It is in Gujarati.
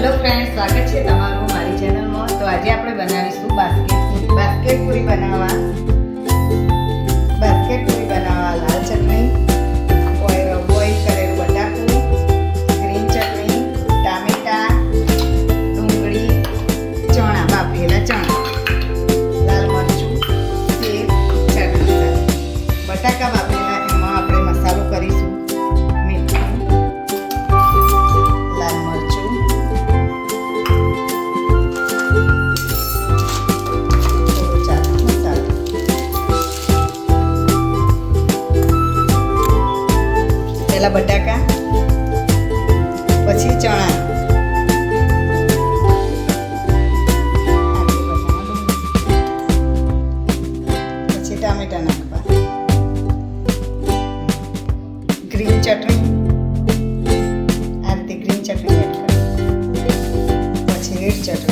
ફ્રેન્ડ સ્વાગત છે તમારું મારી ચેનલમાં તો આજે આપણે બનાવીશું બાસ્કેટ. બાસ્કેટ પૂરી બનાવવા. બાફેલા બટાકા, પછી ચણા. પછી ટામેટા નાખવા. ગ્રીન ચટણી. આ રીતે ગ્રીન ચટણી પછી રેડ ચટણી.